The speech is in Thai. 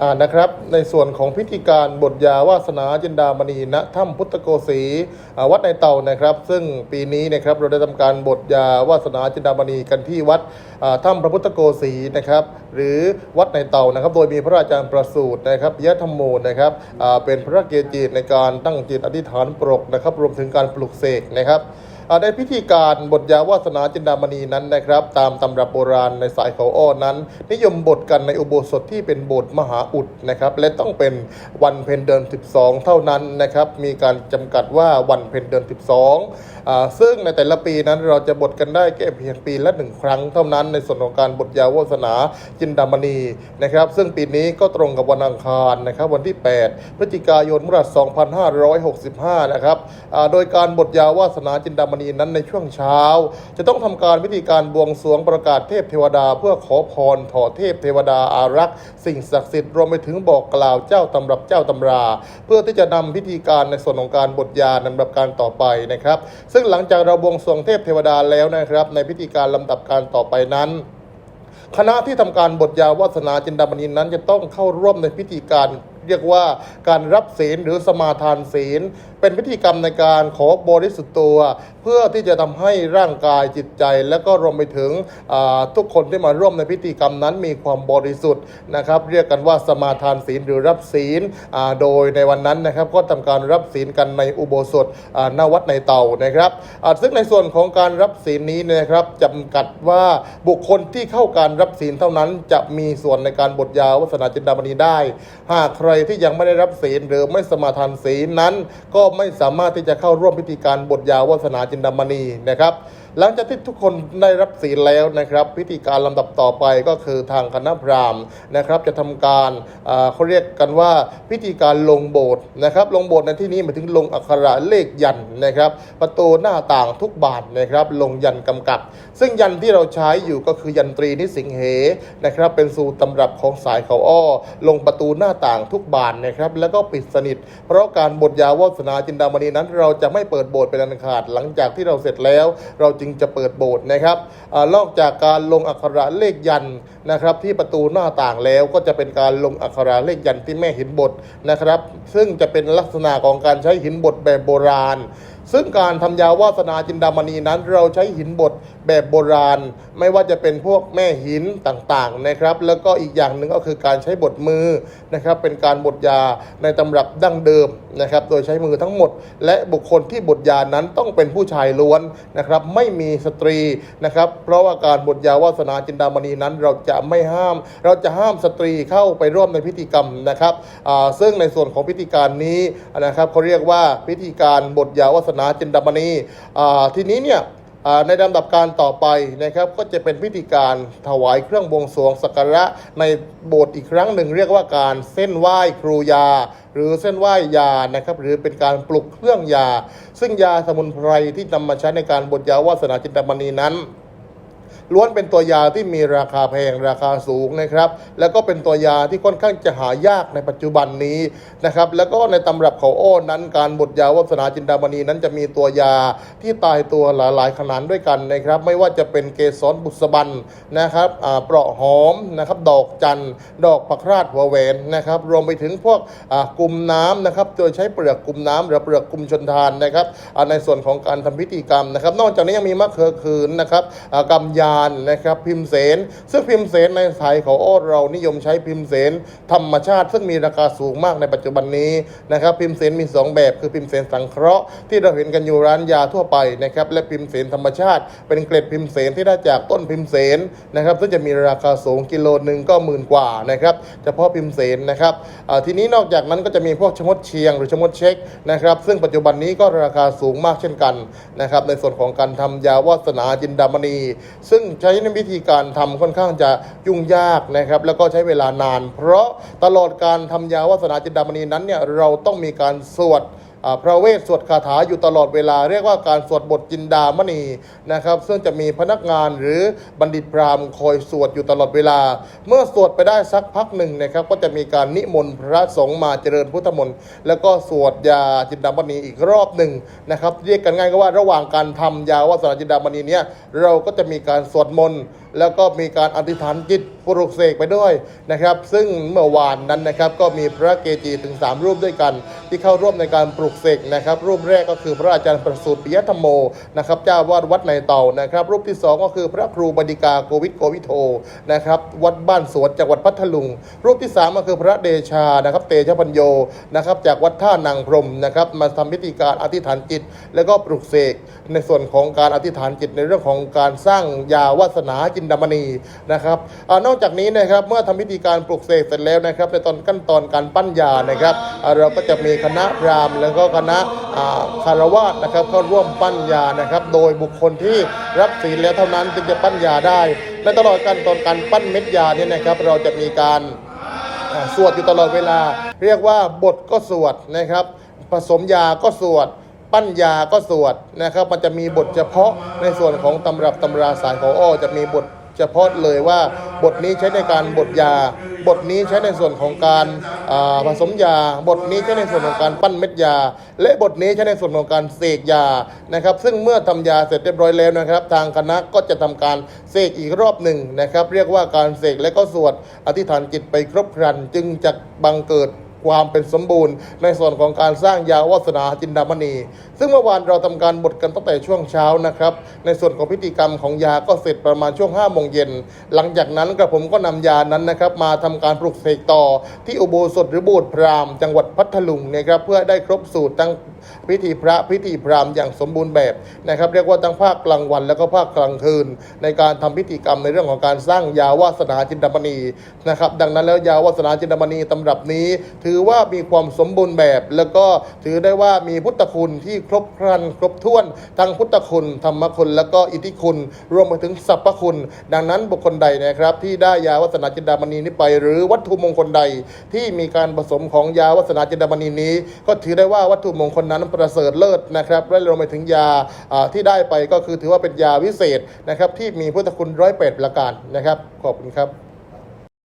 อ่านะครับในส่วนของพิธีการบทยาวาสนาจินดามณีณถ้ำพุทธโกสีวัดในเต่านะครับ ซึ่งปีนี้นะครับเราได้ทำการบทยาวาสนาจินดามณีกันที่วัดอ่าถ้ำพระพุทธโกสีนะครับหรือวัดในเต่านะครับ โดยมีพระอาจารย์ประสูตรนะครับยะธรรมโมนะครับอ่าเป็นพระเกจิในการตั้งจิตอธิษฐานปรกนะครับ รวมถึงการปลุกเสกนะครับ ในพิธีการบทยาวาสนาจินดามณีนั้นนะครับ ตามตำรับโบราณในสายเขาอ้อนั้น นิยมบทกันในอุโบสถที่เป็นโบสถ์มหาอุดนะครับและต้องเป็นวันเพ็ญเดือน 12 เท่านั้นนะครับมีการจำกัดว่าวันเพ็ญเดือน 12อ่าซึ่งในแต่ละปีนั้นเราจะบทกันได้แค่เพียงปีละหนึ่งครั้งเท่านั้น ในส่วนของการบทยาวาสนาจินดามณีนะครับ ซึ่งปีนี้ก็ตรงกับวันอังคารนะครับวันที่ 8 พฤศจิกายนพุทธศักราช2565 นะครับอ่าโดยการบทยาวาสนาจินดามมณีนั้นในช่วงเช้า จะต้องทำการพิธีการบวงสรวงประกาศเทพเทวดา เพื่อขอพรถอเทพเทวดาอารักษ์สิ่งศักดิ์สิทธิ์รวมไปถึงบอกกล่าวเจ้าตำรับเจ้าตำรา เพื่อที่จะนำพิธีการในส่วนของการบทยาลำดับการต่อไปนะครับ ซึ่งหลังจากเราบวงสรวงเทพเทวดาแล้วนะครับ ในพิธีการลำดับการต่อไปนั้นคณะที่ทำการบทยาวาสนาจินดามณีนั้นจะต้องเข้าร่วมในพิธีการ เรียกว่าการรับศีลหรือสมาทานศีล เป็นพิธีกรรมในการขอบริสุทธิ์ตัว เพื่อที่จะทำให้ร่างกายจิตใจ และก็รวมไปถึงทุกคนที่มาร่วมในพิธีกรรมนั้นมีความบริสุทธิ์นะครับ เรียกกันว่าสมาทานศีลหรือรับศีลโดยในวันนั้นนะครับ ก็ทำการรับศีลกันในอุโบสถอ่าวัดในเตานะครับซึ่งในส่วนของการรับศีลนี้นะครับจำกัดว่าบุคคลที่เข้าการรับศีลเท่านั้น จะมีส่วนในการบทยาวาสนาจินดามณีได้ หากใครที่ยังไม่ได้รับศีลหรือไม่สมาทานศีลนั้น ก็ไม่สามารถที่จะเข้าร่วมพิธีการบทยาวาสนาจินดามณีนะครับ หลังจากที่ทุกคนได้รับศีลแล้วนะครับ พิธีการลำดับต่อไปก็คือทางคณะพราหมณ์นะครับ จะทำการอ่าเขาเรียกกันว่าพิธีการลงโบสถ์นะครับ ลงโบสถ์ในที่นี้หมายถึงลงอักขระเลขยันนะครับ ประตูหน้าต่างทุกบานนะครับ ลงยันต์กำกับ ซึ่งยันที่เราใช้อยู่ก็คือยันตรีนิสิงเหนะครับ เป็นสูตรตำรับของสายเขาอ้อ ลงประตูหน้าต่างทุกบานนะครับ แล้วก็ปิดสนิท เพราะการบทยาวาสนาจินดามณีนั้น เราจะไม่เปิดโบสถ์เป็นอันขาดหลังจากที่เราเสร็จแล้วเราจึจึงจะเปิดโบสถ์นะครับอนอกจากการลงอักขระเลขยันนะครับที่ประตูหน้าต่างแล้วก็จะเป็นการลงอักขระเลขยันที่แม่หินบทนะครับ ซึ่งจะเป็นลักษณะของการใช้หินบทแบบโบราณ ซึ่งการทำยาวาสนาจินดามณีนั้น เราใช้หินบดแบบโบราณ ไม่ว่าจะเป็นพวกแม่หินต่างๆนะครับ แล้วก็อีกอย่างหนึ่งก็คือการใช้บดมือนะครับ เป็นการบดยาในตำรับดั้งเดิมนะครับ โดยใช้มือทั้งหมด และบุคคลที่บดยานั้นต้องเป็นผู้ชายล้วนนะครับ ไม่มีสตรีนะครับ เพราะว่าการบดยาวาสนาจินดามณีนั้น เราจะไม่ห้าม เราจะห้ามสตรีเข้าไปร่วมในพิธีกรรมนะครับซึ่งในส่วนของพิธีการนี้นะครับเขาเรียกว่าพิธีการบดยาวาสนาจินดามณีทีนี้เนี่ยในลำดับการต่อไปนะครับก็จะเป็นพิธีการถวายเครื่องบวงสรวงสักการะในโบสถ์อีกครั้งหนึ่งเรียกว่าการเส้นไหว้ครูยา หรือเส้นไหว้ยานะครับหรือเป็นการปลุกเครื่องยา ซึ่งยาสมุนไพรที่นำมาใช้ในการบทยาวาสนาจินตมณีนั้น ล้วนเป็นตัวยาที่มีราคาแพงราคาสูงนะครับ แล้วก็เป็นตัวยาที่ค่อนข้างจะหายากในปัจจุบันนี้นะครับ แล้วก็ในตำรับเขาโอ้นั้นการบดยาวัสนาจินดามณีนั้นจะมีตัวยาที่ตายตัวหลายๆ ขนาดด้วยกันนะครับ ไม่ว่าจะเป็นเกสรบุษบันนะครับอ่าเปราะหอมนะครับ ดอกจันทร์ดอกผักราดหัวแหวนนะครับ รวมไปถึงพวกอ่ากลุ่มน้ำนะครับ โดยใช้เปลือกกลุ่มน้ำหรือเปลือกกลุ่มชนทานนะครับอ่าในส่วนของการทำพิธีกรรมนะครับ นอกจากนี้ยังมีมะเขือคืนนะครับอ่ากำยานนะครับพิมพ์เสนซึ่งพิมพ์เสนในสายเขาโอ้เรานิยมใช้พิมพ์เสนธรรมชาติ ซึ่งมีราคาสูงมากในปัจจุบันนี้นะครับพิมพ์เสนมีสองแบบคือพิมพ์เสนสังเคราะห์ที่เราเห็นกันอยู่ร้านยาทั่วไปนะครับและพิมพ์เสนธรรมชาติ เป็นเกล็ดพิมพ์เสนที่ได้จากต้นพิมพ์เสนนะครับซึ่งจะมีราคาสูงกิโลหนึ่งก็หมื่นกว่านะครับเฉพาะพิมพ์เสนนะครับทีนี้นอกจากนั้นก็จะมีพวกชะมดเชียง หรือชะมดเช็คนะครับซึ่งปัจจุบันนี้ก็ราคาสูงมากเช่นกันนะครับในส่วนของการทำยาวาสนาจินดามณี ซึ่งใช้วิธีการทำค่อนข้างจะยุ่งยากนะครับ แล้วก็ใช้เวลานาน เพราะตลอดการทำยาวาสนาจินดามณีนั้นเนี่ยเราต้องมีการสวด พระเวทสวดคาถาอยู่ตลอดเวลา เรียกว่าการสวดบทจินดามณีนะครับ ซึ่งจะมีพนักงานหรือบัณฑิตพราหมณ์คอยสวดอยู่ตลอดเวลา เมื่อสวดไปได้สักพักหนึ่งนะครับ ก็จะมีการนิมนต์พระสงฆ์มาเจริญพุทธมนต์แล้วก็สวดยาจินดามณีอีกรอบหนึ่งนะครับเรียกกันง่ายก็ว่าระหว่างการทำยาวาสนาจินดามณีเนี้ยเราก็จะมีการสวดมนต์แล้วก็มีการอธิษฐานจิต ปลุกเสกไปด้วยนะครับ ซึ่งเมื่อวานนั้นนะครับก็มีพระเกจิถึง 3 รูปด้วยกัน ที่เข้าร่วมในการปลุกเสกนะครับ รูปแรกก็คือพระอาจารย์ประสูติปิยธรรมโมนะครับเจ้าวาดวัดในเต่านะครับ รูปที่ 2 ก็คือพระครูบดิกาโกวิทโกวิโทนะครับวัดบ้านสวนจังหวัดพัทลุง รูปที่ 3 ก็คือพระเดชานะครับเตชะพัญโยนะครับจากวัดท่านางพรมนะครับมาทำพิธีการอธิษฐานจิต แล้วก็ปลุกเสกในส่วนของการอธิษฐานจิตในเรื่องของการสร้างยาวาสนาจินดามณีนะครับอานอกจากนี้นะครับเมื่อทำพิธีการปลุกเสกเสร็จแล้วนะครับ ในตอนขั้นตอนการปั้นยานะครับเราก็จะมีคณะพราหมณ์แล้วก็คณะคารวาสนะครับเข้าร่วมปั้นยานะครับ โดยบุคคลที่รับศีลแล้วเท่านั้นจึงจะปั้นยาได้ในตลอดการตอนการปั้นเม็ดยาเนี่ยนะครับ เราจะมีการสวดอยู่ตลอดเวลา เรียกว่าบทก็สวดนะครับ ผสมยาก็สวดปั้นยาก็สวดนะครับ มันจะมีบทเฉพาะในส่วนของตำรับตำราสายของอ้อจะมีบท เฉพาะเลยว่าบทนี้ใช้ในการบทยา บทนี้ใช้ในส่วนของการผสมยา บทนี้ใช้ในส่วนของการปั้นเม็ดยา และบทนี้ใช้ในส่วนของการเสกยานะครับ ซึ่งเมื่อทำยาเสร็จเรียบร้อยแล้วนะครับ ทางคณะก็จะทำการเสกอีกรอบหนึ่งนะครับ เรียกว่าการเสกและก็สวดอธิษฐานจิตไปครบครันจึงจะบังเกิด ความเป็นสมบูรณ์ ในส่วนของการสร้างยาวาสนาจินดามณี ซึ่งเมื่อวานเราทำการบทกันตั้งแต่ช่วงเช้านะครับ ในส่วนของพิธีกรรมของยาก็เสร็จประมาณช่วง5้าโมงเย็นหลังจากนั้นกระผมก็นำยานั้นนะครับมาทำการปลุกเสกต่อที่อุโบสถหรือโบสถ์พราหมณ์จังหวัดพัทลุงนะครับเพื่อได้ครบสูตรทั้ง พิธีพระพิธีพราหมณ์อย่างสมบูรณ์แบบนะครับ เรียกว่าทั้งภาคกลางวัน แล้วก็ภาคกลางคืน ในการทำพิธีกรรมในเรื่องของการสร้างยาวาสนาจินดามณีนะครับ ดังนั้นแล้วยาวาสนาจินดามณีตำรับนี้ ถือว่ามีความสมบูรณ์แบบ แล้วก็ถือได้ว่ามีพุทธคุณที่ครบครัน ครบถ้วนทั้งพุทธคุณธรรมคุณ แล้วก็อิทธิคุณ รวมไปถึงสรรพคุณ ดังนั้นบุคคลใดนะครับ ที่ได้ยาวัสนาจินดามณีนี้ไป หรือวัตถุมงคลใดที่มีการผสมของยาวัสนาจินดามณีนี้ ก็ถือได้ว่าวัตถุมงคลนั้นประเสริฐเลิศนะครับและรวมไปถึงยาอ่าที่ได้ไปก็คือถือว่าเป็นยาวิเศษนะครับที่มีพุทธคุณร้อยแปดประการนะครับ ขอบคุณครับ